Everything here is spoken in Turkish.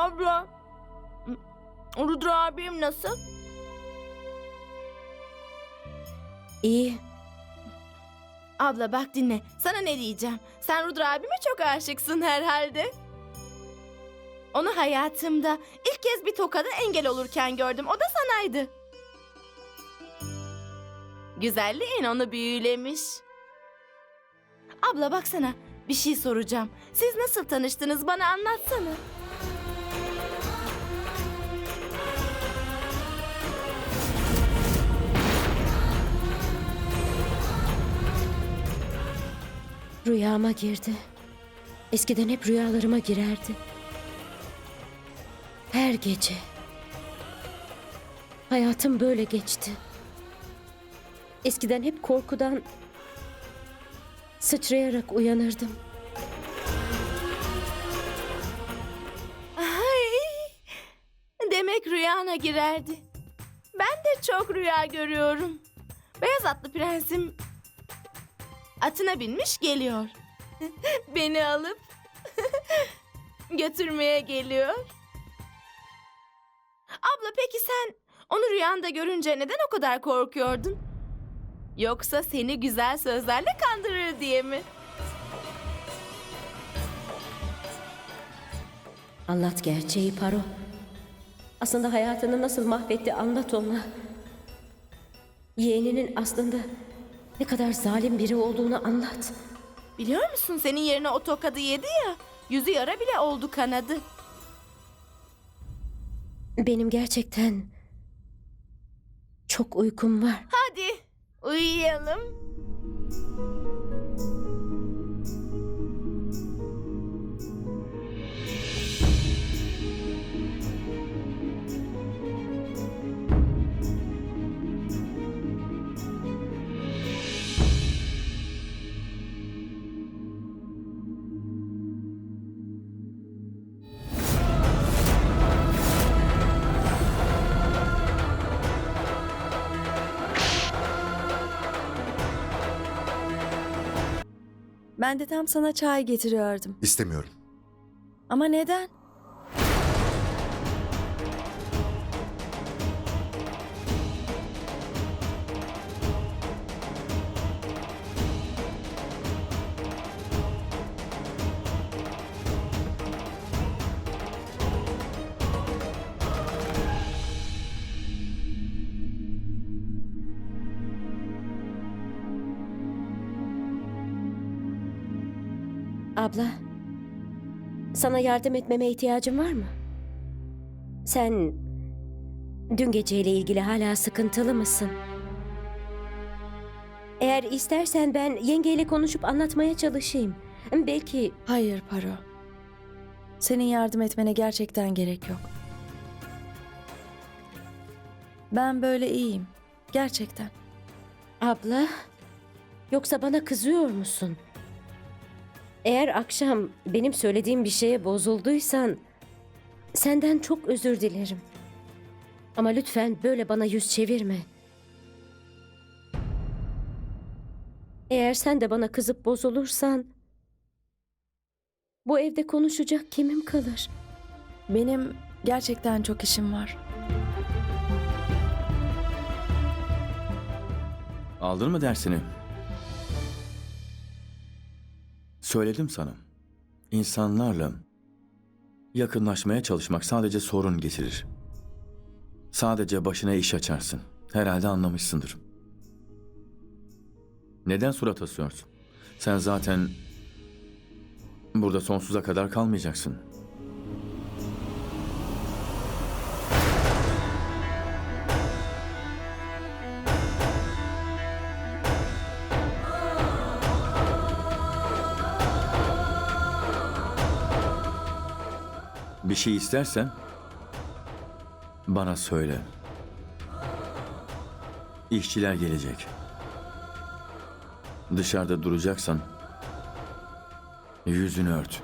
Abla. Rudra abim nasıl? İyi. Abla bak dinle. Sana ne diyeceğim. Sen Rudra abime çok aşıksın herhalde. Onu hayatımda ilk kez bir tokada engel olurken gördüm. O da sanaydı. Güzelliğin onu büyülemiş. Abla baksana. Bir şey soracağım. Siz nasıl tanıştınız bana anlatsana. Rüyama girdi. Eskiden hep rüyalarıma girerdi. Her gece. Hayatım böyle geçti. Eskiden hep korkudan sıçrayarak uyanırdım. Ay, demek rüyana girerdi. Ben de çok rüya görüyorum. Beyaz atlı prensim atına binmiş geliyor. Beni alıp götürmeye geliyor. Abla peki sen onu rüyanda görünce neden o kadar korkuyordun? Yoksa seni güzel sözlerle kandırır diye mi? Anlat gerçeği Paro. Aslında hayatını nasıl mahvetti anlat ona. Yeğeninin aslında ne kadar zalim biri olduğunu anlat. Biliyor musun senin yerine o tokadı yedi ya. Yüzü yara bile oldu kanadı. Benim gerçekten çok uykum var. Hadi uyuyalım. Ben de tam sana çay getiriyordum. İstemiyorum. Ama neden? Abla, sana yardım etmeme ihtiyacın var mı? Sen dün geceyle ilgili hala sıkıntılı mısın? Eğer istersen ben yengeyle konuşup anlatmaya çalışayım. Belki Hayır Paro. Senin yardım etmene gerçekten gerek yok. Ben böyle iyiyim. Gerçekten. abla, yoksa bana kızıyor musun? Eğer akşam benim söylediğim bir şeye bozulduysan senden çok özür dilerim. Ama lütfen böyle bana yüz çevirme. Eğer sen de bana kızıp bozulursan bu evde konuşacak kimim kalır? Benim gerçekten çok işim var. Aldın mı dersini? Söyledim sana. İnsanlarla yakınlaşmaya çalışmak sadece sorun getirir. Sadece başına iş açarsın. Herhalde anlamışsındır. Neden surat asıyorsun? Sen zaten burada sonsuza kadar kalmayacaksın. Bir şey istersen bana söyle. İşçiler gelecek. Dışarıda duracaksan yüzünü ört.